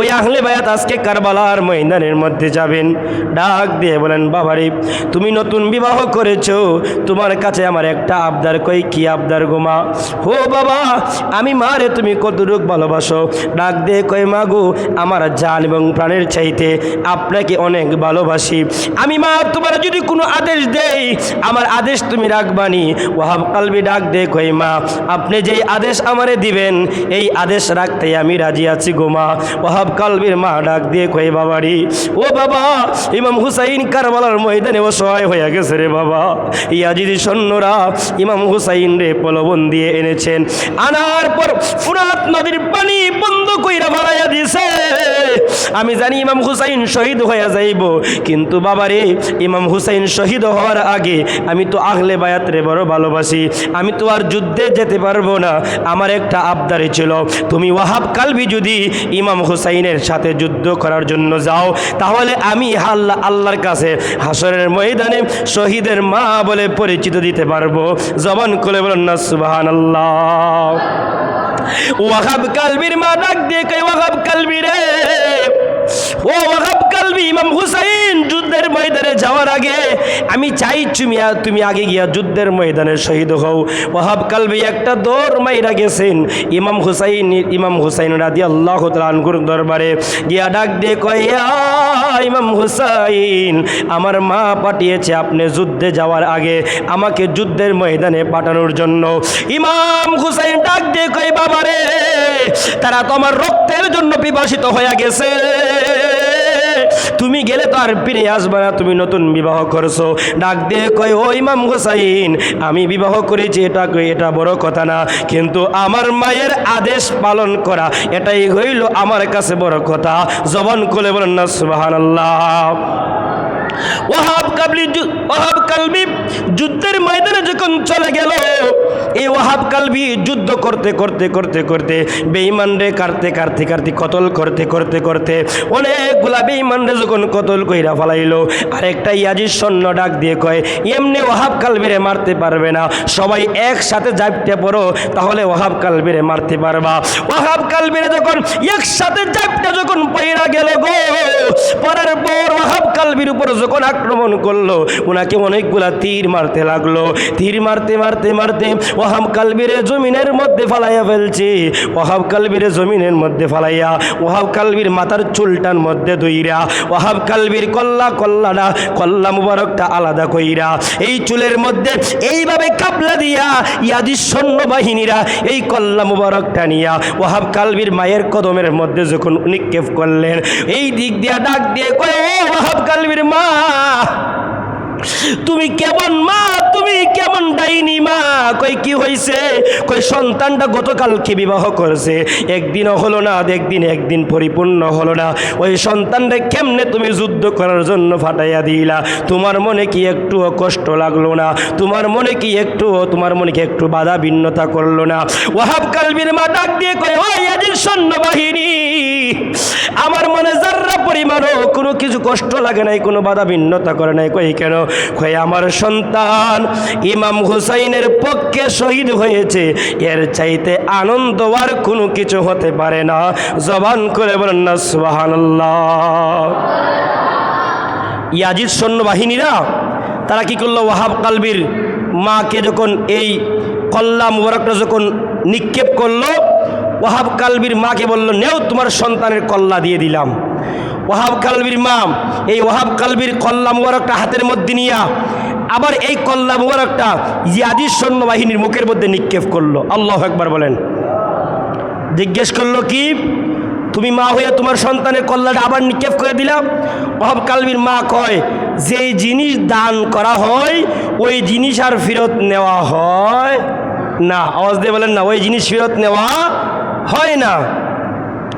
ওই আহলে বায়াত আজকে কারবালার ময়দানের মধ্যে যাবেন। ডাক দিয়ে বলেন, বাবারে, তুমি নতুন বিবাহ করেছ। তোমার কাছে আমার একটা আবদার। কই, কি আবদার গোমা হো বাবা, আমি মারে তুমি কতটুক ভালোবাসো? ডাক দিয়ে কই মাগো আমার জান এবং প্রাণের চাইতে আপনাকে অনেক ভালোবাসি। আমি মা, তোমার যদি কোনো আদেশ দেই, আমার আদেশ তুমি রাখবানি। ওহাব কালবি ডাক দে কই মা, আপনি যেই আদেশ আমারে দিবেন, এই আদেশ রাখতে আমি রাজি আছি গো মা। ওহাব কালবির মা ডাক দিয়ে কই বাবারি ও বাবা, ইমাম হুসাইন কারবালার ময়দানে অসহায় হয়ে গেছে রে বাবা। ইয়াজিদি সৈন্যরা ইমাম হুসাইন রে পলবন দিয়ে এনেছেন। আনার পর ফুরাত নদীর পানি বন্ধ কইরা ভাড়াইয়া দিছে আমি জানি ইমাম হুসাইন শহীদ হয়ে যাইব। কিন্তু বাবারে, ইমাম হুসাইন শহীদ হওয়ার আগে আমি তো আহলে বায়াতরে বড় ভালোবাসি। আমি তো আর যুদ্ধে যেতে পারব না। আমার একটা আবদারি ছিল, তুমি ওয়াহাব কালবি যদি ইমাম হুসাইনের সাথে যুদ্ধ করার জন্য যাও, তাহলে আমি আল্লাহ আল্লাহর কাছে হাসরের ময়দানে শহীদের মা বলে পরিচিত দিতে পারব। জবান খুলে বলেন না সুবাহান আল্লাহ ওয়াহাব কালবির মা ডাক দিয়ে ওয়াহাব কালবি রে। ও ইমাম হুসাইন, যুদ্ধের ময়দানে যাওয়ার আগে আমি তুমি আগে গিয়া যুদ্ধের ময়দানে শহীদ একটা ইমাম হুসাইন ইমাম হুসাইন দরবারে গিয়া ডাক কয় ইমাম হুসাইন, আমার মা পাঠিয়েছে আপনি যুদ্ধে যাওয়ার আগে আমাকে যুদ্ধের ময়দানে পাঠানোর জন্য। ইমাম হুসাইন ডাক দিয়ে কই বাবারে, তারা তোমার রক্তের জন্য পিপাসিত হয়ে গেছে। তুমি গেলে তো আর ফিরে আসবে না, তুমি নতুন বিবাহ করছ। ডাক দিয়ে কয়, ও ইমাম হুসাইন, আমি বিবাহ করেছি, এটা এটা বড় কথা না। কিন্তু আমার মায়ের আদেশ পালন করা, এটাই হইল আমার কাছে বড় কথা। জবান কোলে বলেন না সুবাহান ওয়াহাব কাবলি ওয়াহাব কালবি যুদ্ধের ময়দানে যখন চলে গেল ওয়াহাব কালবি যুদ্ধ করতে করতে করতে করতে, বেঈমান রে কাটতে কাটতে কাটতে কতল করতে করতে করতে, অনেকগুলা বেঈমান রে যখন কতল কইরা ফালাইলো, আরেকটা ইয়াজির সৈন্য ডাক দিয়ে কয়, এমনি ওয়াহাব কালবিরে মারতে পারবে না, সবাই একসাথে জাপটে পড়ো, তাহলে ওয়াহাব কালবিরে মারতে পারবা। ওয়াহাব কালবিরে যখন একসাথে জাপটে যখন পয়রা গেল গো, পরের পর ওয়াহাব কালবির উপর যখন আক্রমণ করল ওনাকে অনেকগুলা তীর মারতে লাগল, তীর মারতে মারতে মারতে ওহাব কালবিরে জমিনের মধ্যে ফালাইয়া ফেলছে। ওহাব কালবিরে জমিনের মধ্যে ফালাইয়া ওহাব কালবির মাথার চুলটার মধ্যে দইরা ওহাব কালবির কল্লা কল্লাটা, কল্লা মুবারকটা আলাদা কইরা, এই চুলের মধ্যে এইভাবে কাপলা দিয়া ইয়াদি সৈন্য বাহিনীরা এই কল্লা মুবারকটা নিয়া ওহাব কালবির মায়ের কদমের মধ্যে যখন নিক্ষেপ করলেন, এই দিক দিয়া ডাক দিয়ে কয় ওহাব কালবির মা, তুমি কেমন মা? তুমি কেমন ডাইনি মা? কই কি হয়েছে কই সন্তানটা গতকালকে বিবাহ করেছে। একদিনও হলো না একদিন একদিন পরিপূর্ণ হলো না। ওই সন্তানটা কেমনে তুমি যুদ্ধ করার জন্য ফাটাইয়া দিলা? তোমার মনে কি একটুও কষ্ট লাগল না? তোমার মনে কি একটুও, তোমার মনে কি একটু বাধা ভিন্নতা করল না? ওহাব কালবির মা ডাক দিয়ে কয়, ওই আজির সৈন্যবাহিনী, আমার মনে যার্রা পরিমাণও কোনো কিছু কষ্ট লাগে নাই, কোনো বাধা ভিন্নতা করে নাই, কই কেন? কই আমার সন্তান ইমাম হুসাইনের পক্ষে শহীদ হয়েছে। এর চাইতে আনন্দ আর কোনো কিছু হতে পারে না। জবান করে বলেন না, সুবহানাল্লাহ। ইয়াজিদ সৈন্যবাহিনীরা, তারা কি করল? ওয়াহাব কালবির মাকে যখন এই কল্লা মুবারকটা যখন নিক্ষেপ করল, ওয়াহাব কালবির মাকে বলল, নেও তোমার সন্তানের কল্লা দিয়ে দিলাম। ওয়াহাব কালবির মা, এই ওয়াহাব কালবির কল্লা মুবারকটা হাতের মধ্যে নিয়া আবার এই কল্লা মুবারকটা ইয়াজিদ সৈন্যবাহিনীর মুখের মধ্যে নিক্ষেপ করল। আল্লাহ একবার বলেন। জিজ্ঞেস করল, কি? তুমি মা হয়ে তোমার সন্তানের কল্যাণে আবার নিক্ষেপ করে দিলাম অহব কালবির মা কয় যে জিনিস দান করা হয়, ওই জিনিস আর ফেরত নেওয়া হয় না। আওয়াজ দিয়ে বলেন, না, ওই জিনিস ফেরত নেওয়া হয় না।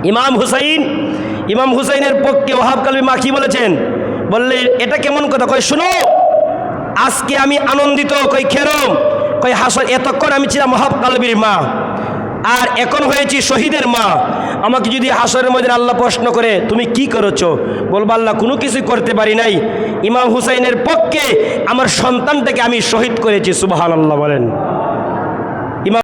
ইমাম হুসাইন, ইমাম হুসাইনের পক্ষে ওহাব কালবি মা কি বলেছেন? বললে, এটা কেমন কথা? কয়, শুনো আজকে আমি আনন্দিত, কই খেরম, কই হাসন এতক্ষণ আমি ছিলাম মহাকালবীর মা, আর এখন হয়েছি শহীদের মা। আমাকে যদি হাসরের মধ্যে আল্লাহ প্রশ্ন করে, তুমি কি করেছ? বলব, আল্লাহ, কোনো কিছুই করতে পারি নাই। ইমাম হুসাইনের পক্ষে আমার সন্তানটাকে আমি শহীদ করেছি। সুবাহ আল্লাহ বলেন।